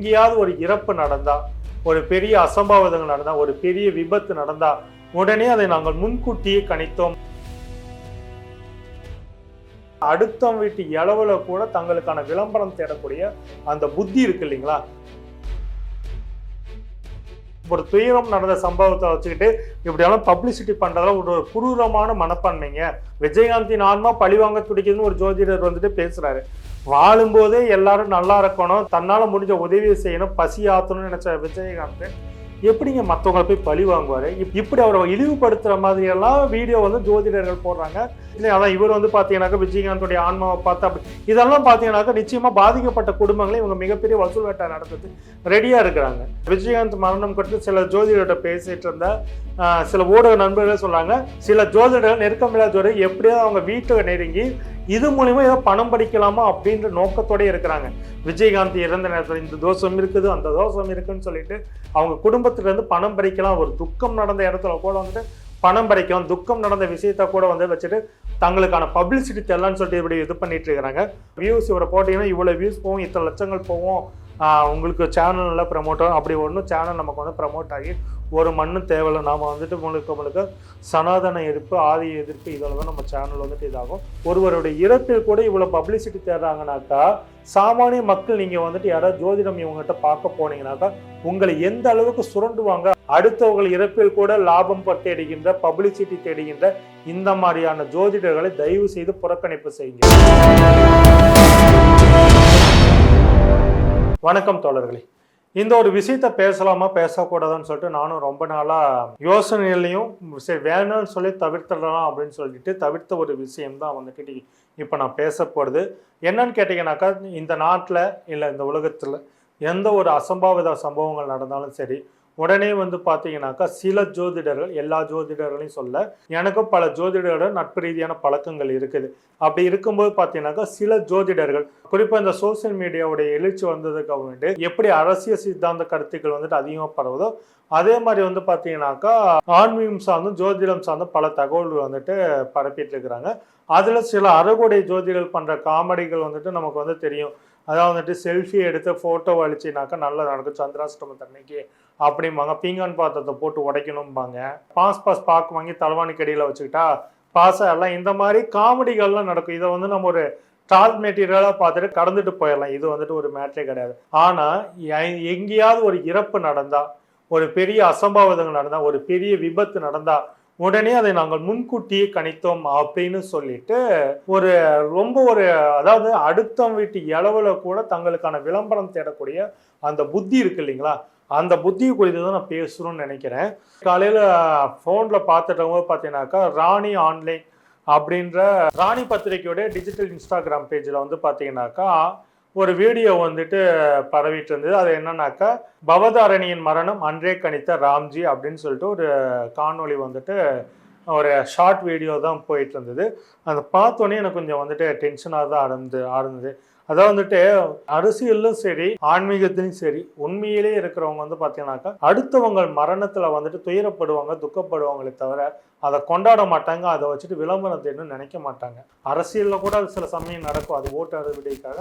எங்கேயாவது ஒரு இறப்பு நடந்தா ஒரு பெரிய அசம்பாவிதங்கள் நடந்தா ஒரு பெரிய விபத்து நடந்தா உடனே அதை நாங்கள் முன்கூட்டியே கணித்தோம். அடுத்த வீட்டு இளவுல கூட தங்களுக்கான விளம்பரம் தேடக்கூடிய அந்த புத்தி இருக்கு இல்லைங்களா? ஒரு துயரம் நடந்த சம்பவத்தை வச்சுக்கிட்டு இப்படியெல்லாம் பப்ளிசிட்டி பண்றதுல ஒரு குரூரமான மனப்பான்மைங்க. விஜயகாந்தின் ஆன்மா பழிவாங்க துடிக்குதுன்னு ஒரு ஜோதிடர் வந்துட்டு பேசுறாரு. வாழும்போதே எல்லாரும் நல்லா இருக்கணும். தன்னால் முடிஞ்ச உதவியை செய்யணும். பசி ஆற்றணும்னு நினச்ச விஜயகாந்த் எப்படிங்க மற்றவங்களை போய் பழி வாங்குவார்? இப்படி அவரை இழிவுபடுத்துகிற மாதிரி எல்லாம் வீடியோ வந்து ஜோதிடர்கள் போடுறாங்க. இல்லை அதான் இவர் வந்து பார்த்தீங்கன்னாக்கா விஜயகாந்தோடைய ஆன்மாவை பார்த்து அப்படி இதெல்லாம் பார்த்தீங்கன்னாக்கா நிச்சயமாக பாதிக்கப்பட்ட குடும்பங்களே இவங்க மிகப்பெரிய வசூல் வேட்டை நடத்துறது ரெடியாக இருக்கிறாங்க. விஜயகாந்த் மரணம் குறித்து சில ஜோதிடர்கிட்ட பேசிட்டு இருந்த சில ஊடக நண்பர்களே சொன்னாங்க சில ஜோதிடர்கள் நெருக்கமில்லா ஜோதிடர் எப்படியாவது அவங்க வீட்டை நெருங்கி இது மூலிமா ஏதோ பணம் படிக்கலாமா அப்படின்ற நோக்கத்தோட இருக்கிறாங்க. விஜயகாந்த் இறந்த நேரத்தில் இந்த தோஷம் இருக்குது அந்த தோஷம் இருக்குன்னு சொல்லிட்டு அவங்க குடும்பத்துலேருந்து பணம் பறிக்கலாம் ஒரு துக்கம் நடந்த இடத்துல கூட வந்துட்டு பணம் பறிக்கலாம் துக்கம் நடந்த விஷயத்த கூட வந்து வச்சுட்டு தங்களுக்கான பப்ளிசிட்டி தெரியலன்னு சொல்லிட்டு இப்படி இது பண்ணிட்டு இருக்கிறாங்க. வியூஸ் இவரை போட்டிங்கன்னா இவ்வளோ வியூஸ் போகும் இத்தனை லட்சங்கள் போகும். உங்களுக்கு சேனல் நல்லா ப்ரமோட் ஆகும். அப்படி ஒன்றும் சேனல் நமக்கு வந்து ப்ரமோட் ஆகி ஒரு மண்ணும் தேவையில்லை. நாம் வந்துட்டு முழுக்க முழுக்க சனாதன எதிர்ப்பு ஆதி எதிர்ப்பு இதில் தான் நம்ம சேனல் வந்துட்டு இதாகும். ஒருவருடைய இறப்பில் கூட இவ்வளோ பப்ளிசிட்டி தேடுறாங்கனாக்கா சாமானிய மக்கள் நீங்கள் வந்துட்டு யாராவது ஜோதிடம் இவங்ககிட்ட பார்க்க போனீங்கனாக்கா உங்களை எந்த அளவுக்கு சுரண்டுவாங்க? அடுத்தவர்கள் இறப்பில் கூட லாபம் தேடுகின்ற பப்ளிசிட்டி தேடுகின்ற இந்த மாதிரியான ஜோதிடர்களை தயவு செய்து புறக்கணிப்பு செய்யுங்க. வணக்கம் தோழர்களே. இந்த ஒரு விஷயத்த பேசலாமா பேசக்கூடாதுன்னு சொல்லிட்டு நானும் ரொம்ப நாளா யோசனையிலையும் சரி வேணும்னு சொல்லி தவிர்த்துடலாம் அப்படின்னு சொல்லிட்டு தவிர்த்த ஒரு விஷயம்தான் வந்துட்டு இப்போ நான் பேச போகிறது என்னன்னு கேட்டிங்கனாக்கா இந்த நாட்டில் இல்லை இந்த உலகத்தில் எந்த ஒரு அசம்பாவித சம்பவங்கள் நடந்தாலும் சரி உடனே வந்து பார்த்தீங்கன்னாக்கா சில ஜோதிடர்கள் எல்லா ஜோதிடர்களையும் சொல்ல எனக்கும் பல ஜோதிடர்கள் நட்பு ரீதியான பழக்கங்கள் இருக்குது. அப்படி இருக்கும்போது பார்த்தீங்கன்னாக்கா சில ஜோதிடர்கள் குறிப்பாக இந்த சோசியல் மீடியாவுடைய எழுச்சி வந்ததுக்கு வேண்டி எப்படி அரசியல் சித்தாந்த கருத்துக்கள் வந்துட்டு அதிகமாக பரவுதோ அதே மாதிரி வந்து பார்த்தீங்கன்னாக்கா ஆன்மீகம் சார்ந்தும் ஜோதிடம் சார்ந்தும் பல தகவல்கள் வந்துட்டு பரப்பிட்டு இருக்கிறாங்க. அதில் சில அறகுடை ஜோதிடர்கள் பண்ணுற காமெடிகள் வந்துட்டு நமக்கு வந்து தெரியும். அதாவது வந்துட்டு செல்ஃபி எடுத்து ஃபோட்டோ அழிச்சினாக்கா நல்லா நடக்கும். சந்திராஷ்டமத்து அன்னைக்கு அப்படிம்பாங்க. பீங்கான் பாத்திரத்தை போட்டு உடைக்கணும்பாங்க. பாஸ் பாஸ் பாக்கு வாங்கி தலைவானிக்கு கடியில் வச்சுக்கிட்டா பாஸ் எல்லாம் இந்த மாதிரி காமெடிகள்லாம் நடக்கும். இதை வந்து நம்ம ஒரு டால் மெட்டீரியலாக பார்த்துட்டு கடந்துட்டு போயிடலாம். இது வந்துட்டு ஒரு மேட்ரே கிடையாது. ஆனால் எங்கேயாவது ஒரு இறப்பு நடந்தால் ஒரு பெரிய அசம்பாவிதங்கள் நடந்தால் ஒரு பெரிய விபத்து நடந்தால் உடனே அதை நாங்கள் முன்கூட்டியே கணித்தோம் அப்படின்னு சொல்லிட்டு ஒரு ரொம்ப ஒரு அதாவது அடுத்த வீட்டு இளவில் கூட தங்களுக்கான விளம்பரம் தேடக்கூடிய அந்த புத்தி இருக்கு இல்லைங்களா? அந்த புத்தி குறித்து தான் நான் பேசணும்னு நினைக்கிறேன். காலையில் ஃபோனில் பார்த்துட்டவங்க பார்த்தீங்கன்னாக்கா ராணி ஆன்லைன் அப்படின்ற ராணி பத்திரிகையோட டிஜிட்டல் இன்ஸ்டாகிராம் பேஜில் வந்து பார்த்தீங்கன்னாக்கா ஒரு வீடியோ வந்துட்டு பரவிட்டு இருந்தது. அது என்னன்னாக்கா பவதாரணியின் மரணம் அன்றே கணித்த ராம்ஜி அப்படின்னு சொல்லிட்டு ஒரு காணொளி வந்துட்டு ஒரு ஷார்ட் வீடியோ தான் போயிட்டு இருந்தது. அதை பார்த்தோன்னே எனக்கு கொஞ்சம் வந்துட்டு டென்ஷனாக தான் ஆரம்பிது ஆரம்பிது அதான் வந்துட்டு அரசியலும் சரி ஆன்மீகத்திலும் சரி உண்மையிலே இருக்கிறவங்க வந்து பார்த்தீங்கன்னாக்கா அடுத்தவங்க மரணத்தில் வந்துட்டு துயரப்படுவாங்க துக்கப்படுவாங்களே தவிர அதை கொண்டாட மாட்டாங்க அதை வச்சுட்டு விளம்பரத்தை நினைக்க மாட்டாங்க. அரசியலில் கூட அது சில சமயம் நடக்கும். அது ஓட்டு அறுவடைக்காக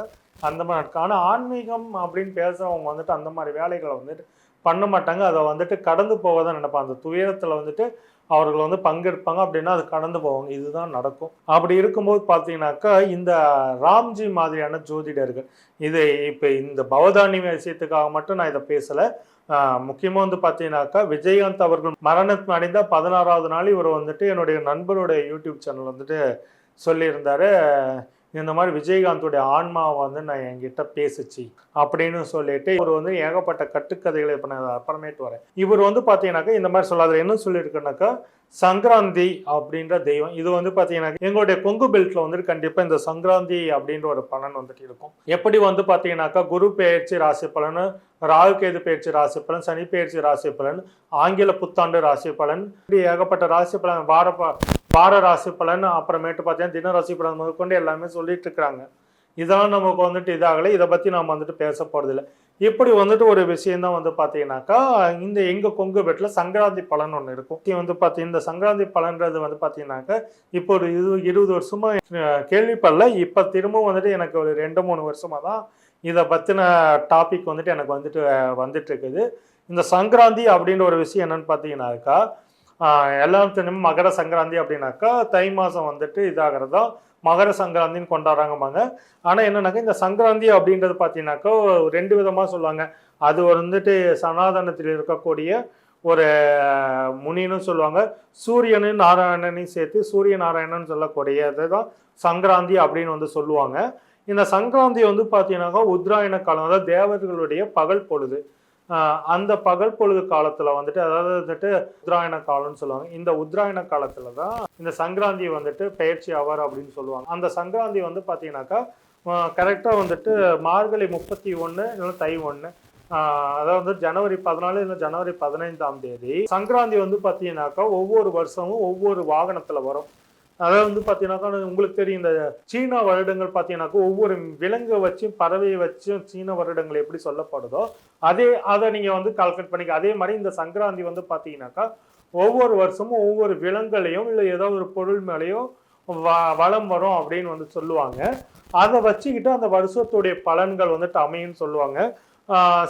அந்த மாதிரி நடக்கும். ஆனால் ஆன்மீகம் அப்படின்னு பேசுகிறவங்க வந்துட்டு அந்த மாதிரி வேலைகளை வந்துட்டு பண்ண மாட்டாங்க. அதை வந்துட்டு கடந்து போக தான் நினைப்பாங்க. அந்த துயரத்தில் வந்துட்டு அவர்கள் வந்து பங்கெடுப்பாங்க அப்படின்னா அது கடந்து போவாங்க. இதுதான் நடக்கும். அப்படி இருக்கும்போது பார்த்தீங்கன்னாக்கா இந்த ராம்ஜி மாதிரியான ஜோதிடர்கள் இது இப்போ இந்த பவதானி விஷயத்துக்காக மட்டும் நான் இதை பேசலை. முக்கியமாக வந்து பார்த்தீங்கன்னாக்கா விஜயகாந்த் அவர்கள் மரணம் அடைந்த பதினாறாவது நாள் இவர் வந்துட்டு என்னுடைய நண்பருடைய யூடியூப் சேனல் வந்துட்டு சொல்லியிருந்தாரு. இந்த மாதிரி விஜயகாந்தோடைய ஆன்மாவை வந்து நான் என்கிட்ட பேசுச்சு அப்படின்னு சொல்லிட்டு இவர் வந்து ஏகப்பட்ட கட்டுக்கதைகளை இப்போ நான் அப்புறமேட்டு வரேன். இவர் வந்து பார்த்தீங்கன்னாக்கா இந்த மாதிரி சொல்லாத என்ன சொல்லியிருக்குனாக்கா சங்கராந்தி அப்படின்ற தெய்வம். இது வந்து பார்த்தீங்கன்னா எங்களுடைய கொங்கு பெல்ட்ல வந்துட்டு கண்டிப்பாக இந்த சங்கராந்தி அப்படின்ற ஒரு பலன் வந்துட்டு இருக்கும். எப்படி வந்து பார்த்தீங்கன்னாக்கா குரு பெயர்ச்சி ராசி பலன் ராகு கேது பெயர்ச்சி ராசி பலன் சனி பெயர்ச்சி ராசி பலன் ஆங்கில புத்தாண்டு ராசி பலன் இப்படி ஏகப்பட்ட ராசி பலன் வார வார ராசி பலன் அப்புறமேட்டு பார்த்தீங்கன்னா தின ராசி பலன் முதற்கொண்டு எல்லாமே சொல்லிட்டு இருக்கிறாங்க. இதெல்லாம் நமக்கு வந்துட்டு இதாகலை. இதை பற்றி நாம் வந்துட்டு பேச போகிறதில்ல இப்படி வந்துட்டு ஒரு விஷயந்தான் வந்து பார்த்தீங்கன்னாக்கா இந்த எங்கள் கொங்கு வெட்டில் சங்கராந்தி பலன் ஒன்று இருக்கும். வந்து பார்த்தீங்கன்னா இந்த சங்கராந்தி பலன்றது வந்து பார்த்தீங்கன்னாக்கா இப்போ ஒரு இது இருபது வருஷமா கேள்விப்படல. இப்போ திரும்பவும் வந்துட்டு எனக்கு ஒரு ரெண்டு மூணு வருஷமாக தான் இதை பற்றின டாபிக் வந்துட்டு எனக்கு வந்துட்டு வந்துட்டு இருக்குது. இந்த சங்கராந்தி அப்படின்ற ஒரு விஷயம் என்னன்னு பார்த்தீங்கன்னாக்கா எல்லாரும் மகர சங்கராந்தி அப்படின்னாக்கா தை மாதம் வந்துட்டு இதாகிறது? தான் மகர சங்கராந்தின்னு கொண்டாடுறாங்கம்பாங்க. ஆனால் என்னன்னாக்கா இந்த சங்கராந்தி அப்படின்றது பார்த்தீங்கன்னாக்கா ரெண்டு விதமாக சொல்லுவாங்க. அது வந்துட்டு சனாதனத்தில் இருக்கக்கூடிய ஒரு முனின்னு சொல்லுவாங்க. சூரியனும் நாராயணனையும் சேர்த்து சூரிய நாராயணன் சொல்லக்கூடியது தான் சங்கராந்தி அப்படின்னு வந்து சொல்லுவாங்க. இந்த சங்கராந்தி வந்து பார்த்தீங்கன்னாக்கா உத்ராயண காலம் அதாவது தேவர்களுடைய பகல் பொழுது. அந்த பகல் பொழுது காலத்துல வந்துட்டு அதாவது வந்துட்டு உத்ராயண காலம்னு சொல்லுவாங்க. இந்த உத்ராயண காலத்துல தான் இந்த சங்கராந்தி வந்துட்டு பயிற்சி ஆவார் அப்படின்னு சொல்லுவாங்க. அந்த சங்கராந்தி வந்து பார்த்தீங்கன்னாக்கா கரெக்டாக வந்துட்டு மார்கழி முப்பத்தி ஒன்று இல்லை தை ஒன்று அதாவது வந்து ஜனவரி பதினாலு இல்லை ஜனவரி பதினைந்தாம் தேதி சங்கராந்தி வந்து பார்த்தீங்கன்னாக்கா ஒவ்வொரு வருஷமும் ஒவ்வொரு வாகனத்தில் வரும். அதாவது வந்து பார்த்தீங்கன்னாக்கா உங்களுக்கு தெரியும் இந்த சீன வருடங்கள் பார்த்தீங்கன்னாக்கா ஒவ்வொரு விலங்கை வச்சும் பறவையை வச்சும் சீன வருடங்கள் எப்படி சொல்லப்படுதோ அதே அதை நீங்கள் வந்து கால்குலேட் பண்ணிக்க அதே மாதிரி இந்த சங்கராந்தி வந்து பார்த்தீங்கன்னாக்கா ஒவ்வொரு வருஷமும் ஒவ்வொரு விலங்குகளையும் இல்லை ஏதோ ஒரு பொருள் மேலேயோ வ வளம் வரும் அப்படின்னு வந்து சொல்லுவாங்க. அதை வச்சுக்கிட்டு அந்த வருஷத்துடைய பலன்கள் வந்துட்டு அமையும்னு சொல்லுவாங்க.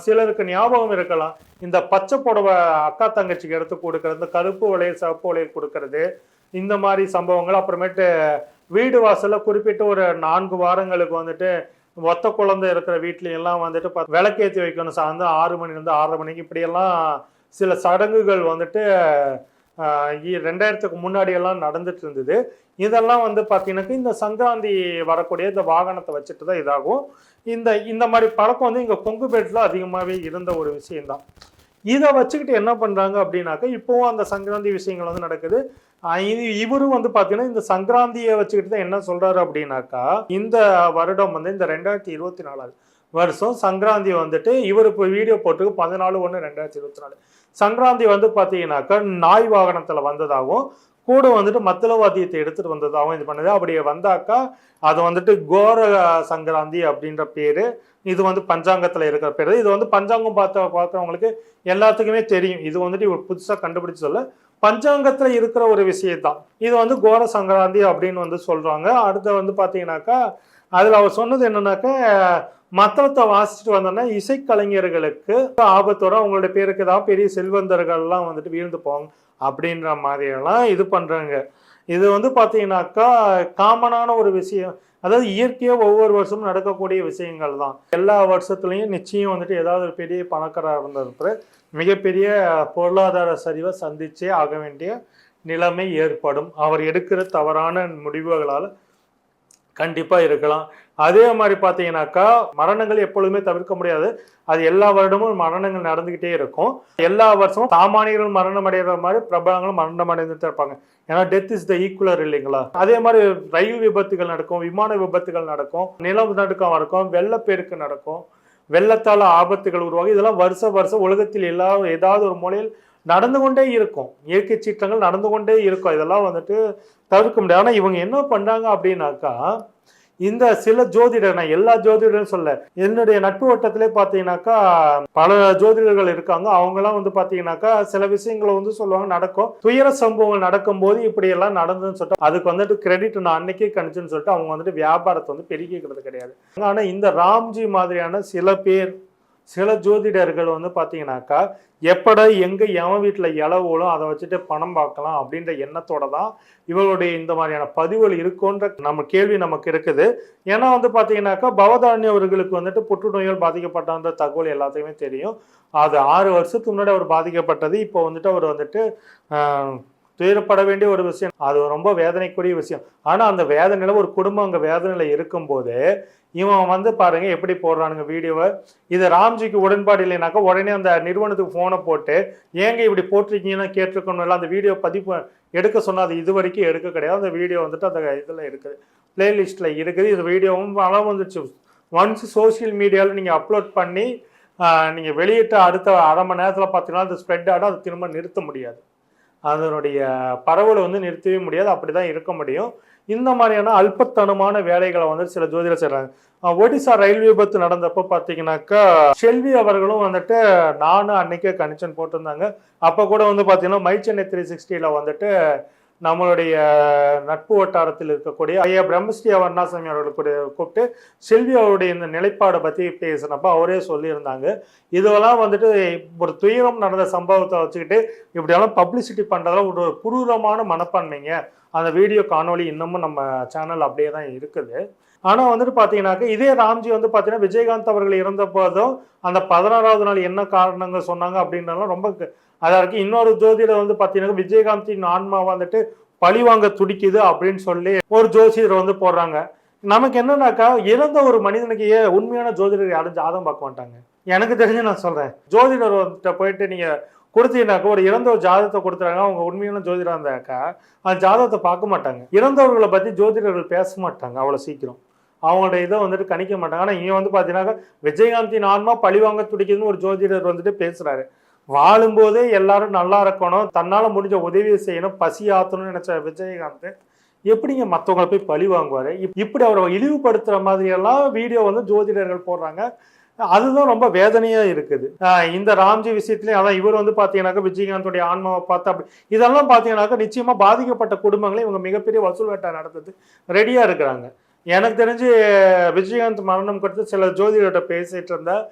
சிலருக்கு ஞாபகம் இருக்கலாம். இந்த பச்சை புடவை அக்கா தங்கச்சிக்கு எடுத்து கொடுக்கறது இந்த கருப்பு வளையல் சிவப்பு வளையல் கொடுக்கறது இந்த மாதிரி சம்பவங்கள். அப்புறமேட்டு வீடு வாசலில் குறிப்பிட்ட ஒரு நான்கு வாரங்களுக்கு வந்துட்டு ஒத்த குழந்தை இருக்கிற வீட்லையெல்லாம் எல்லாம் வந்துட்டு ப- விளக்கேற்றி வைக்கணும். சார்ந்து ஆறு மணிலேருந்து ஆறரை மணிக்கு இப்படியெல்லாம் சில சடங்குகள் வந்துட்டு ரெண்டாயிரத்துக்கு முன்னாடியெல்லாம் நடந்துட்டு இருந்தது. இதெல்லாம் வந்து பார்த்தீங்கன்னாக்கா இந்த சங்கராந்தி வரக்கூடிய இந்த வாகனத்தை வச்சுட்டு தான் இதாகும். இந்த இந்த மாதிரி பழக்கம் வந்து இங்கே கொங்குபேட்டில் அதிகமாகவே இருந்த ஒரு விஷயம்தான். இதை வச்சுக்கிட்டு என்ன பண்ணுறாங்க அப்படின்னாக்கா இப்போவும் அந்த சங்கராந்தி விஷயங்கள் வந்து நடக்குது. இவரும் வந்து பார்த்தீங்கன்னா இந்த சங்கராந்தியை வச்சுக்கிட்டு தான் என்ன சொல்றாரு அப்படின்னாக்கா இந்த வருடம் வந்து இந்த ரெண்டாயிரத்தி இருபத்தி நாலாவது வருஷம் சங்கராந்தி வந்துட்டு இவர் இப்போ வீடியோ போட்டு பதினாலு ஒன்று ரெண்டாயிரத்தி இருபத்தி நாலு. சங்கராந்தி வந்து பார்த்தீங்கன்னாக்கா நாய் வாகனத்தில் வந்ததாகவும் கூட வந்துட்டு மத்தளவாத்தியத்தை எடுத்துகிட்டு வந்ததாகவும் இது பண்ணுது. அப்படி வந்தாக்கா அது வந்துட்டு கோர சங்கராந்தி அப்படின்ற பேர் இது வந்து பஞ்சாங்கத்தில் இருக்கிற பேர். இது வந்து பஞ்சாங்கம் பார்த்த பார்க்குறவங்களுக்கு எல்லாத்துக்குமே தெரியும். இது வந்துட்டு இவர் புதுசாக கண்டுபிடிச்சு சொல்ல பஞ்சாங்கத்தில் இருக்கிற ஒரு விஷயம் தான் இது வந்து கோர சங்கராந்தி அப்படின்னு வந்து சொல்கிறாங்க அடுத்து வந்து பார்த்தீங்கன்னாக்கா அதில் அவர் சொன்னது என்னன்னாக்கா மத்தளத்தை வாசிச்சுட்டு வந்தோன்னா இசைக்கலைஞர்களுக்கு ஆபத்தோட அவங்களோட அவங்களுடைய பேருக்கு தான் பெரிய செல்வந்தர்கள்லாம் வந்துட்டு வீழ்ந்து போவாங்க அப்படின்ற மாதிரியெல்லாம் இது பண்ணுறாங்க இது வந்து பார்த்தீங்கன்னாக்கா காமனான ஒரு விஷயம். அதாவது இயற்கையாக ஒவ்வொரு வருஷமும் நடக்கக்கூடிய விஷயங்கள் தான் எல்லா வருஷத்துலையும் நிச்சயம் வந்துட்டு ஏதாவது ஒரு பெரிய பணக்காரர் இருந்தது மிகப்பெரிய பொருளாதார சரிவை சந்திச்சே ஆக வேண்டிய நிலைமை ஏற்படும். அவர் எடுக்கிற தவறான முடிவுகளால் கண்டிப்பாக இருக்கலாம். அதே மாதிரி பார்த்தீங்கன்னாக்கா மரணங்கள் எப்பொழுதுமே தவிர்க்க முடியாது. அது எல்லா வருடமும் மரணங்கள் நடந்துக்கிட்டே இருக்கும். எல்லா வருஷமும் சாமானியர்கள் மரணம் அடைகிற மாதிரி பிரபலங்களும் மரணம் அடைந்துட்டு இருப்பாங்க. ஏன்னா டெத் இஸ் த ஈக்குவலர் இல்லைங்களா? அதே மாதிரி ரயில் விபத்துகள் நடக்கும் விமான விபத்துகள் நடக்கும் நிலம் நடுக்கம் நடக்கும் வெள்ளப்பெருக்கு நடக்கும். வெள்ளத்தால் ஆபத்துகள் உருவாகும் இதெல்லாம் வருஷ வருஷம் உலகத்தில் எல்லா ஏதாவது ஒரு மூலையில் நடந்து கொண்டே இருக்கும். இயற்கை சீற்றங்கள் நடந்து கொண்டே இருக்கும். இதெல்லாம் வந்துட்டு தவிர்க்க முடியாது. ஆனால் இவங்க என்ன பண்ணுறாங்க அப்படின்னாக்கா இந்த சில ஜோதிடர் நான் எல்லா ஜோதிடரும் சொல்ல என்னுடைய நட்பு வட்டத்திலே பார்த்தீங்கன்னாக்கா பல ஜோதிடர்கள் இருக்காங்க. அவங்கெல்லாம் வந்து பார்த்தீங்கன்னாக்கா சில விஷயங்களை வந்து சொல்லுவாங்க நடக்கும். துயர சம்பவங்கள் நடக்கும்போது இப்படி எல்லாம் நடந்ததுன்னு சொல்லிட்டு அதுக்கு வந்துட்டு கிரெடிட் நான் அன்னைக்கே கணிச்சுன்னு சொல்லிட்டு அவங்க வந்துட்டு வியாபாரத்தை வந்து பெருக்கிக்கிறது கிடையாது. ஆனா இந்த ராம்ஜி மாதிரியான சில பேர் சில ஜோதிடர்கள் வந்து பார்த்தீங்கன்னாக்கா எப்பட எங்கே எவன் வீட்டில் இளவோலும் அதை வச்சுட்டு பணம் பார்க்கலாம் அப்படின்ற எண்ணத்தோட தான் இவளுடைய இந்த மாதிரியான பதிவுகள் இருக்குன்ற நம்ம கேள்வி நமக்கு இருக்குது. ஏன்னா வந்து பார்த்தீங்கன்னாக்கா பவதானி அவர்களுக்கு வந்துட்டு புற்றுநோயால் பாதிக்கப்பட்ட தகவல் எல்லாத்தையுமே தெரியும். அது ஆறு வருஷத்துக்கு முன்னாடி அவர் பாதிக்கப்பட்டது. இப்போ வந்துட்டு அவர் வந்துட்டு துயரப்பட வேண்டிய ஒரு விஷயம். அது ரொம்ப வேதனைக்குரிய விஷயம். ஆனால் அந்த வேதனையில் ஒரு குடும்பம் அங்கே வேதனையில் இருக்கும்போது இவன் வந்து பாருங்க எப்படி போடுறானுங்க வீடியோவை இது ராம்ஜிக்கு உடன்பாடு இல்லைனாக்கா உடனே அந்த நிறுவனத்துக்கு ஃபோனை போட்டு ஏங்க இப்படி போட்டிருக்கீங்கன்னு கேட்டிருக்கணும் அந்த வீடியோ பதிப்பு எடுக்க சொன்னால் அது இது வரைக்கும் எடுக்க கிடையாது. அந்த வீடியோ வந்துட்டு அந்த இதில் இருக்குது. பிளேலிஸ்ட்டில் இருக்குது. இது வீடியோவும் பலம் வந்துச்சு. ஒன்ஸ் சோஷியல் மீடியாவில் நீங்கள் அப்லோட் பண்ணி நீங்கள் வெளியிட்ட அடுத்த அரை மணி நேரத்தில் பார்த்தீங்கன்னா அது ஸ்ப்ரெட் ஆகிடும் அது திரும்ப நிறுத்த முடியாது. அதனுடைய பரவலை வந்து நிறுத்தவே முடியாது. அப்படி தான் இருக்க முடியும். இந்த மாதிரியான அல்பத்தனமான வேலைகளை வந்து சில ஜோதிடர் செய்கிறாங்க ஒடிசா ரயில் விபத்து நடந்தப்போ பார்த்தீங்கன்னாக்கா செல்வி அவர்களும் வந்துட்டு நானும் அன்னைக்கே கனெக்ஷன் போட்டிருந்தாங்க. அப்போ கூட வந்து பார்த்தீங்கன்னா மை சென்னை த்ரீ சிக்ஸ்டியில் வந்துட்டு நம்மளுடைய நட்பு வட்டாரத்தில் இருக்கக்கூடிய ஐயா பிரம்மஸ்ரீ வர்ணாசாமி அவர்கள் கூட கூப்பிட்டு செல்வி அவருடைய இந்த நிலைப்பாடை பற்றி பேசினப்ப அவரே சொல்லியிருந்தாங்க. இதெல்லாம் வந்துட்டு ஒரு துயரம் நடந்த சம்பவத்தை வச்சுக்கிட்டு இப்படியெல்லாம் பப்ளிசிட்டி பண்ணுறதெல்லாம் ஒரு குரூரமான மனப்பான்மைங்க. அந்த வீடியோ காணொலி இன்னமும் நம்ம சேனல் அப்படியே தான் இருக்குது. ஆனால் வந்துட்டு பார்த்தீங்கன்னாக்க இதே ராம்ஜி வந்து பார்த்தீங்கன்னா விஜயகாந்த் அவர்கள் இறந்த போதும் அந்த பதினாறாவது நாள் என்ன காரணங்கள் சொன்னாங்க அப்படின்றலாம் ரொம்ப க- அதா இன்னொரு ஜோதிடர் வந்து பார்த்தீங்கன்னா விஜயகாந்தின் ஆன்மா வந்துட்டு பழி வாங்க துடிக்குது அப்படின்னு சொல்லி ஒரு ஜோசியர் வந்து போடுறாங்க. நமக்கு என்னன்னாக்கா இறந்த ஒரு மனிதனுக்கு ஏன் உண்மையான ஜோதிடர் யாரும் ஜாதகம் பார்க்க மாட்டாங்க? எனக்கு தெரிஞ்சு நான் சொல்றேன். ஜோதிடர் வந்துட்ட போயிட்டு நீங்க கொடுத்தீங்கன்னாக்கா ஒரு இறந்த ஒரு ஜாதகத்தை கொடுத்துறாங்க அவங்க உண்மையான ஜோதிடர் இருந்தாக்கா அந்த ஜாதகத்தை பார்க்க மாட்டாங்க. இறந்தவர்களை பத்தி ஜோதிடர்கள் பேச மாட்டாங்க அவ்வளவு சீக்கிரம். அவங்களோட இதை வந்துட்டு கணிக்க மாட்டாங்க. ஆனா இங்க வந்து பார்த்தீங்கன்னாக்கா விஜயகாந்தின் ஆன்மா பழிவாங்க துடிக்குதுன்னு ஒரு ஜோதிடர் வந்துட்டு பேசுறாரு. வாழும்போதே எல்லாரும் நல்லா இருக்கணும் தன்னால் முடிஞ்ச உதவியை செய்யணும் பசி ஆத்தணும்னு நினச்ச விஜயகாந்த் எப்படிங்க மற்றவங்களை போய் பழி வாங்குவார்? இப்- இப்படி அவரை இழிவுபடுத்துகிற மாதிரியெல்லாம் வீடியோ வந்து ஜோதிடர்கள் போடுறாங்க. அதுதான் ரொம்ப வேதனையாக இருக்குது. இந்த ராம்ஜி விஷயத்துலேயும் அதான் இவர் வந்து பார்த்தீங்கன்னாக்கா விஜயகாந்தோடைய ஆன்மாவை பார்த்து அப்படி இதெல்லாம் பார்த்தீங்கன்னாக்கா நிச்சயமாக பாதிக்கப்பட்ட குடும்பங்களை இவங்க மிகப்பெரிய வசூல் வேட்டை நடத்துறது ரெடியாக இருக்கிறாங்க. எனக்கு தெரிஞ்சு விஜயகாந்த் மரணம் குறித்து சில ஜோதிடர்கிட்ட பேசிகிட்டு இருந்தால்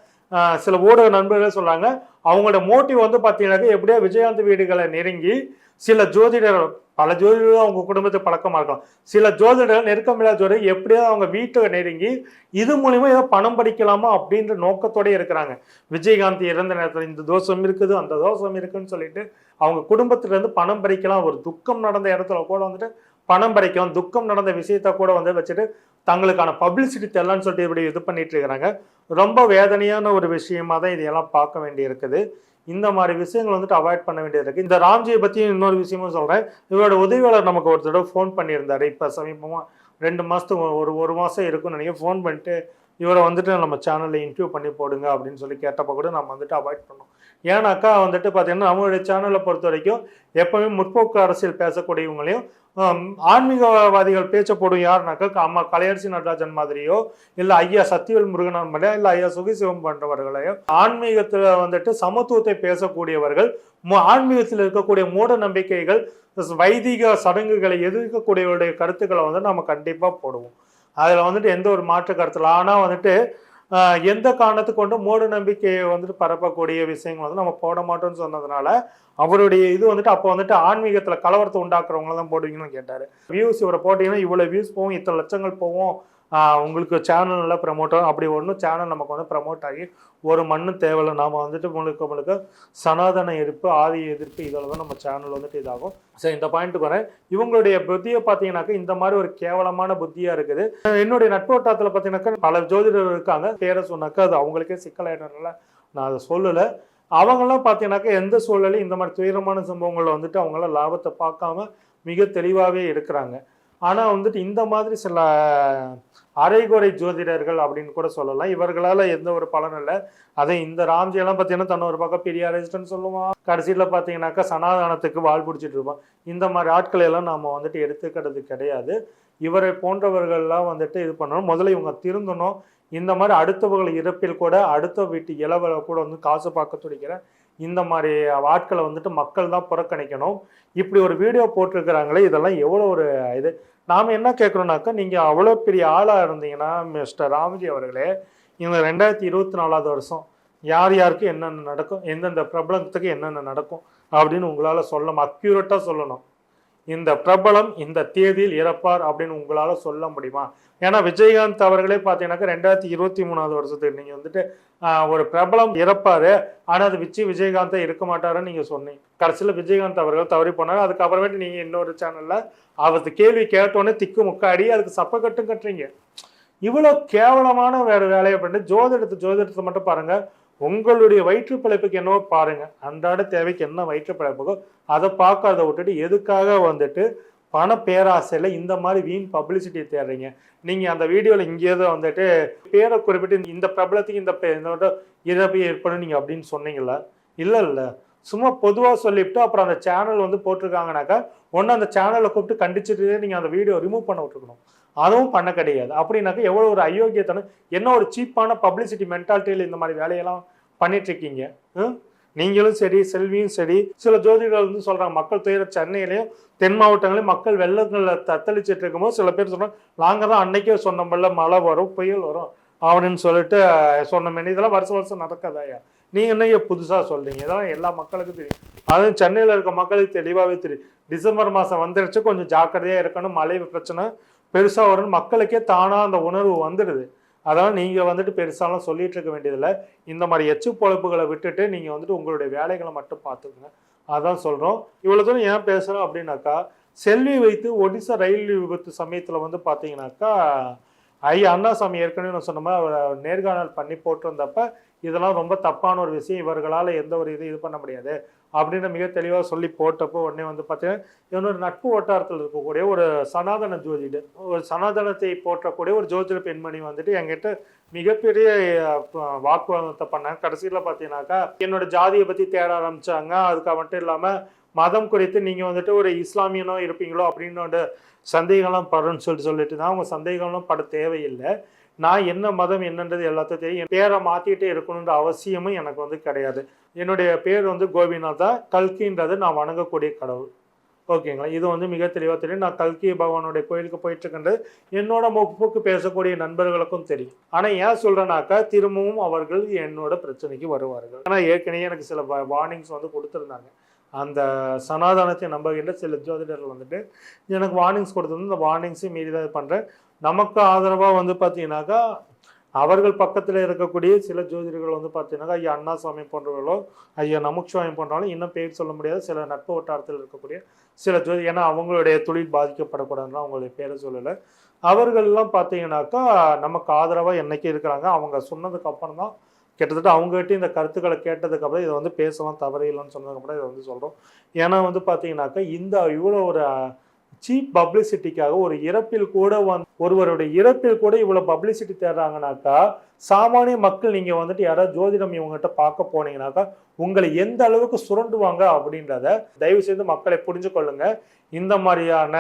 சில ஊடக நண்பர்கள் சொல்கிறாங்க அவங்களோட மோட்டிவ் வந்து பாத்தீங்கன்னாக்கா எப்படியோ விஜயகாந்த் வீடுகளை நெருங்கி சில ஜோதிடர்கள் பல ஜோதிடர்கள் அவங்க குடும்பத்தை பழக்கமாக இருக்கலாம். சில ஜோதிடர்கள் நெருக்கமில்லா ஜோதிடர் எப்படியோ அவங்க வீட்டை நெருங்கி இது மூலிமா ஏதோ பணம் படிக்கலாமா அப்படின்ற நோக்கத்தோடய இருக்கிறாங்க. விஜயகாந்த் இறந்த நேரத்தில் இந்த தோஷம் இருக்குது அந்த தோஷம் இருக்குன்னு சொல்லிட்டு அவங்க குடும்பத்துலேருந்து பணம் பறிக்கலாம் ஒரு துக்கம் நடந்த இடத்துல கூட வந்துட்டு பணம் பறிக்கலாம் துக்கம் நடந்த விஷயத்த கூட வந்து வச்சுட்டு தங்களுக்கான பப்ளிசிட்டி தெரியலன்னு சொல்லிட்டு இப்படி இது பண்ணிட்டு இருக்கிறாங்க. ரொம்ப வேதனையான ஒரு விஷயமா தான் இதையெல்லாம் பார்க்க வேண்டி இருக்குது இந்த மாதிரி விஷயங்கள் வந்துட்டு அவாய்ட் பண்ண வேண்டியது இருக்குது இந்த ராம்ஜியை பற்றி இன்னொரு விஷயமும் சொல்கிறேன் இவரோட உதவியாளர் நமக்கு ஒரு தடவை ஃபோன் பண்ணியிருந்தார். இப்போ சமீபமாக ரெண்டு மாதத்துக்கு ஒரு ஒரு மாதம் இருக்கும்னு நினைக்கிறேன். ஃபோன் பண்ணிட்டு இவரை வந்துட்டு நம்ம சேனலில் இன்டர்வியூ பண்ணி போடுங்க அப்படின்னு சொல்லி கேட்டப்ப கூட நம்ம வந்துட்டு அவாய்ட் பண்ணோம். ஏன்னாக்கா வந்துட்டு பார்த்தீங்கன்னா நம்மளுடைய சேனலை பொறுத்த வரைக்கும் எப்பவுமே முற்போக்கு அரசியல் பேசக்கூடியவங்களையும் ஆன்மீகவாதிகள் பேச்ச போடும் யாருனாக்கா அம்மா கலையரசி நடராஜன் மாதிரியோ இல்லை ஐயா சத்தியவேல் முருகன் மாதிரியோ இல்லை ஐயா சுகிசிவம் போன்றவர்களையோ ஆன்மீகத்தில் வந்துட்டு சமத்துவத்தை பேசக்கூடியவர்கள் ஆன்மீகத்தில் இருக்கக்கூடிய மூட நம்பிக்கைகள் வைதிக சடங்குகளை எதிர்க்கக்கூடியவருடைய கருத்துக்களை வந்து நம்ம கண்டிப்பாக போடுவோம். அதில் வந்துட்டு எந்த ஒரு மாற்று கருத்தில் ஆனால் வந்துட்டு எந்த காரணத்து கொண்டு மூட நம்பிக்கையை வந்துட்டு பரப்பக்கூடிய விஷயங்கள் வந்து நம்ம போட மாட்டோம்னு சொன்னதுனால அவருடைய இது வந்துட்டு அப்போ வந்துட்டு ஆன்மீகத்தில் கலவரத்தை உண்டாக்குறவங்கள தான் போடுவீங்கன்னு கேட்டார். வியூஸ் இவரை போட்டிங்கன்னா இவ்வளோ வியூஸ் போகும் இத்தனை லட்சங்கள் போகும் உங்களுக்கு சேனல் நல்லா ப்ரமோட் ஆகும். அப்படி ஒன்றும் சேனல் நமக்கு வந்து ப்ரமோட் ஆகி ஒரு மண்ணும் தேவையில்லை. நாம் வந்துட்டு முழுக்க முழுக்க சனாதன எதிர்ப்பு ஆதி எதிர்ப்பு இதில் தான் நம்ம சேனல் வந்துட்டு இதாகும். சரி இந்த பாயிண்ட்டுக்கு வரேன். இவங்களுடைய புத்தியை பார்த்தீங்கன்னாக்கா இந்த மாதிரி ஒரு கேவலமான புத்தியாக இருக்குது. என்னுடைய நட்பு வட்டாரத்தில் பார்த்தீங்கன்னாக்கா பல ஜோதிடர் இருக்காங்க. பேரை சொன்னாக்கா அது அவங்களுக்கே சிக்கலாயிட்டனால நான் அதை சொல்லலை. அவங்களாம் பார்த்தீங்கன்னாக்கா எந்த சூழலையும் இந்த மாதிரி துயரமான சம்பவங்களை வந்துட்டு அவங்களாம் லாபத்தை பார்க்காம மிக தெளிவாகவே இருக்கிறாங்க. ஆனால் வந்துட்டு இந்த மாதிரி சில அரைகுறை ஜோதிடர்கள் அப்படின்னு கூட சொல்லலாம். இவர்களால் எந்த ஒரு பலனும் இல்லை. அதை இந்த ராம்ஜியெல்லாம் பார்த்தீங்கன்னா தன்னை ஒரு பக்கம் பெரிய அரசிஸ்டன் சொல்லுவான் கடைசியில் பார்த்தீங்கன்னாக்கா சனாதானத்துக்கு வாழ் பிடிச்சிட்டு இருப்பான் இந்த மாதிரி ஆட்களை எல்லாம் நாம் வந்துட்டு எடுத்துக்கிறது கிடையாது. இவரை போன்றவர்கள்லாம் வந்துட்டு இது பண்ணணும். முதல்ல இவங்க திருந்தணும். இந்த மாதிரி அடுத்தவர்கள் இறப்பில் கூட அடுத்த வீட்டு இளவலை கூட வந்து காசு பார்க்க துடிக்கிற இந்த மாதிரி ஆட்களை வந்துட்டு மக்கள் தான் புறக்கணிக்கணும். இப்படி ஒரு வீடியோ போட்டிருக்கிறாங்களே இதெல்லாம் எவ்வளோ ஒரு இது. நாம் என்ன கேட்குறோம்னாக்கா நீங்கள் அவ்வளோ பெரிய ஆளாக இருந்தீங்கன்னா மிஸ்டர் ராமஜி அவர்களே இந்த ரெண்டாயிரத்தி இருபத்தி நாலாவது வருஷம் யார் யாருக்கு என்னென்ன நடக்கும் எந்தெந்த பிரபலத்துக்கு என்னென்ன நடக்கும் அப்படின்னு உங்களால் சொல்லணும் அக்யூரேட்டாக சொல்லணும். இந்த பிரபலம் இந்த தேதியில் இறப்பார் அப்படின்னு உங்களால் சொல்ல முடியுமா? ஏன்னா விஜயகாந்த் அவர்களே பார்த்தீங்கன்னாக்கா ரெண்டாயிரத்தி இருபத்தி மூணாவது வருஷத்துக்கு நீங்கள் வந்துட்டு ஒரு பிரபலம் இறப்பாரு. ஆனால் அது விஜய் விஜயகாந்தே இருக்க மாட்டாருன்னு நீங்கள் சொன்னீங்க. கடைசியில் விஜயகாந்த் அவர்கள் தவறி போனார். அதுக்கப்புறமேட்டு நீங்கள் இன்னொரு சேனலில் அவருக்கு கேள்வி கேட்டோன்னே திக்கு முக்காடி அதுக்கு சப்ப கட்டும் கட்டுறீங்க. இவ்வளோ கேவலமான வேற வேலையை பண்ணிட்டு ஜோதிடத்தை ஜோதிடத்தை மட்டும் பாருங்க. உங்களுடைய வயிற்று பிழைப்புக்கு என்னவோ பாருங்க. அன்றாட தேவைக்கு என்ன வயிற்று பிழைப்புக்கோ அதை பார்க்காத விட்டுட்டு எதுக்காக வந்துட்டு பண பேராசையில் இந்த மாதிரி வீண் பப்ளிசிட்டி தேடுறீங்க? நீங்கள் அந்த வீடியோவில் இங்கேயோ வந்துட்டு பேரை குறிப்பிட்டு இந்த பிரபலத்துக்கு இந்த பே- போய் ஏற்படும் நீங்கள் அப்படின்னு சொன்னீங்களா இல்லை இல்லை. சும்மா பொதுவாக சொல்லிவிட்டு அப்புறம் அந்த சேனல் வந்து போட்டிருக்காங்கனாக்கா ஒன்று அந்த சேனலை கூப்பிட்டு கண்டிச்சுட்டு நீங்கள் அந்த வீடியோ ரிமூவ் பண்ண விட்டுருக்கணும். அதுவும் பண்ண கிடையாது. அப்படின்னாக்கா எவ்வளோ ஒரு அயோக்கியத்தனம் என்ன ஒரு சீப்பான பப்ளிசிட்டி மென்டாலிட்டியில் இந்த மாதிரி வேலையெல்லாம் பண்ணிட்டுருக்கீங்க? நீங்களும் சரி செல்வியும் சரி சில ஜோதிடர்கள் வந்து சொல்கிறாங்க மக்கள் துயர சென்னையிலையும் தென் மாவட்டங்களையும் மக்கள் வெள்ளங்களில் தத்தளிச்சிட்டு இருக்கும்போது சில பேர் சொல்கிறாங்க நாங்கள் தான் அன்னைக்கே சொன்னோம்ல மழை வரும் புயல் வரும் அப்படின்னு சொல்லிட்டு சொன்னோமே இதெல்லாம் வருஷம் வருஷம் நடக்காதாயா நீங்கள் என்ன புதுசாக சொல்கிறீங்க இதெல்லாம் எல்லா மக்களுக்கும் தெரியும். அதுவும் சென்னையில் இருக்க மக்களுக்கு தெளிவாகவே தெரியும். டிசம்பர் மாதம் வந்துருச்சு கொஞ்சம் ஜாக்கிரதையாக இருக்கணும் மழை பிரச்சனை பெருசாக வரும்னு மக்களுக்கே தானாக அந்த உணர்வு வந்துடுது. அதனால் நீங்கள் வந்துட்டு பெருசாலாம் சொல்லிகிட்டு இருக்க வேண்டியதில்லை. இந்த மாதிரி எச்சு பொழப்புகளை விட்டுட்டு நீங்கள் வந்துட்டு உங்களுடைய வேலைகளை மட்டும் பார்த்துக்குங்க. அதான் சொல்கிறோம் இவ்வளோ தூரம் ஏன் பேசுகிறோம் அப்படின்னாக்கா செல்வி வைத்து ஒடிசா ரயில் விபத்து சமயத்தில் வந்து பார்த்தீங்கன்னாக்கா ஐயா அண்ணாசாமி ஏற்கனவே நான் சொன்ன மாதிரி அவர் நேர்காணல் பண்ணி போட்டிருந்தப்ப இதெல்லாம் ரொம்ப தப்பான ஒரு விஷயம். இவர்களால் எந்த ஒரு இது இது பண்ண முடியாது. அப்படின்னு மிக தெளிவாக சொல்லி போட்டப்போ உடனே வந்து பார்த்தீங்கன்னா இவனோட நட்பு வட்டாரத்தில் இருக்கக்கூடிய ஒரு சனாதன ஜோதிடர் ஒரு சனாதனத்தை போற்றக்கூடிய ஒரு ஜோதிட பெண்மணி வந்துட்டு என்கிட்ட மிகப்பெரிய வாக்குவாதத்தை பண்ணாங்க. கடைசியில் பார்த்தீங்கன்னாக்கா என்னோட ஜாதியை பற்றி தேட ஆரம்பிச்சாங்க. அதுக்கு மட்டும் இல்லாமல் மதம் குறித்து நீங்கள் வந்துட்டு ஒரு இஸ்லாமியனோ இருப்பீங்களோ அப்படின்னு சந்தேகம்லாம் படுன்னு சொல்லிட்டு சொல்லிட்டு தான் அவங்க சந்தேகம்லாம் பட தேவையில்லை. நான் என்ன மதம் என்னன்றது எல்லாத்தையும் தெரியும். என் பேரை மாற்றிக்கிட்டே இருக்கணுன்ற அவசியமும் எனக்கு வந்து கிடையாது. என்னுடைய பேர் வந்து கோபிநாதா கல்கின்றது நான் வணங்கக்கூடிய கடவுள். ஓகேங்களா? இது வந்து மிக தெளிவாக தெரியும். நான் கல்கி பகவானுடைய கோயிலுக்கு போயிட்டுருக்கின்றது. என்னோட முற்போக்கு பேசக்கூடிய நண்பர்களுக்கும் தெரியும். ஆனால் ஏன் சொல்கிறேனாக்கா திரும்பவும் அவர்கள் என்னோட பிரச்சனைக்கு வருவார்கள். ஆனால் ஏற்கனவே எனக்கு சில வார்னிங்ஸ் வந்து கொடுத்துருந்தாங்க. அந்த சனாதனத்தை நம்புகின்ற சில ஜோதிடர்கள் வந்துட்டு எனக்கு வார்னிங்ஸ் கொடுத்துருந்து இந்த வார்னிங்ஸையும் மீறி தான் இது பண்ணுறேன் நமக்கு ஆதரவாக வந்து பார்த்தீங்கன்னாக்கா அவர்கள் பக்கத்தில் இருக்கக்கூடிய சில ஜோதிடர்கள் வந்து பார்த்தீங்கன்னாக்கா ஐயா அண்ணாசாமி போன்றவர்களோ ஐயா நமச்சிவாமி போன்றாலும் இன்னும் பேர் சொல்ல முடியாது. சில நட்பு வட்டாரத்தில் இருக்கக்கூடிய சில ஜோதி ஏன்னா அவங்களுடைய தொழில் பாதிக்கப்படக்கூடாதுன்னு அவங்களுடைய பேரை சொல்லலை. அவர்கள்லாம் பார்த்தீங்கன்னாக்கா நமக்கு ஆதரவாக என்னைக்கு இருக்கிறாங்க அவங்க சொன்னதுக்கு அப்புறம் தான் கிட்டத்தட்ட அவங்ககிட்ட இந்த கருத்துக்களை கேட்டதுக்கப்புறம் இதை வந்து பேசலாம் தவறு இல்லைன்னு சொன்னதுக்கப்புறம் இதை வந்து சொல்கிறோம் ஏன்னா வந்து பார்த்தீங்கன்னாக்கா இந்த இவ்வளோ ஒரு சீப் பப்ளிசிட்டிக்காக ஒரு இறப்பில் கூட வந் ஒருவருடைய இறப்பில் கூட இவ்வளோ பப்ளிசிட்டி தேடுறாங்கனாக்கா சாமானிய மக்கள் நீங்கள் வந்துட்டு யாராவது ஜோதிடம் இவங்ககிட்ட பார்க்க போனீங்கனாக்கா உங்களை எந்த அளவுக்கு சுரண்டுவாங்க அப்படின்றத தயவு செய்து மக்களை புரிஞ்சு கொள்ளுங்க. இந்த மாதிரியான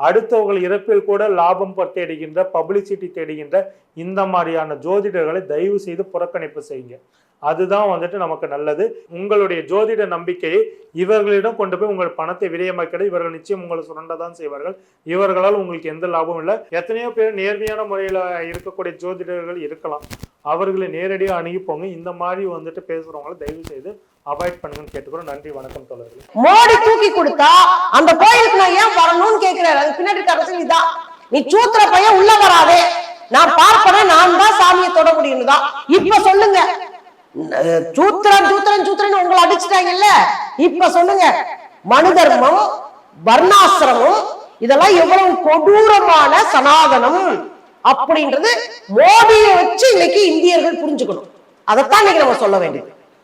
அடுத்தவர்கள் இறப்பில் கூட லாபம் தேடுகின்ற பப்ளிசிட்டி தேடுகின்ற இந்த மாதிரியான ஜோதிடர்களை தயவு செய்து புறக்கணிப்பு செய்யுங்க. அதுதான் வந்துட்டு நமக்கு நல்லது. உங்களுடைய ஜோதிட நம்பிக்கையை இவர்களிடம் கொண்டு போய் உங்கள் பணத்தை விரயமாக்கிட இவர்கள் நிச்சயம் உங்களை சுரண்டதான் செய்வார்கள். இவர்களால் உங்களுக்கு எந்த லாபமும் இல்லை. எத்தனையோ பேர் நேர்மையான முறையில் இருக்கக்கூடிய ஜோதிடர்கள் இருக்கலாம். அவர்களை நேரடியாக அணுகி போங்க. இந்த மாதிரி வந்துட்டு பேசுறவங்களை தயவு செய்து அவாய்ட் பண்ணுங்கன்னு கேட்டுக்கிறோம். நன்றி வணக்கம் தொடர்கள் மோடி தூக்கி கொடுத்தா அந்த கோயிலுக்கு நான் ஏன் வரணும்னு கேட்கிறாரு அது பின்னாடி அரசு இதான். நீ சூத்திர பையன் உள்ள வராதே. நான் பார்ப்பேன் நான் தான் சாமியை தொட முடியும் தான். இப்ப சொல்லுங்க. சூத்திரன் சூத்திரன் சூத்திரன் உங்களை அடிச்சுட்டாங்கல்ல? இப்ப சொல்லுங்க. மனு தர்மம் வர்ணாசிரமம் இதெல்லாம் எவ்வளவு கொடூரமான சனாதனம் அப்படின்றது மோடியை வச்சு இன்னைக்கு இந்தியர்கள் புரிஞ்சுக்கணும். அதைத்தான் இன்னைக்கு நம்ம சொல்ல வேண்டியது.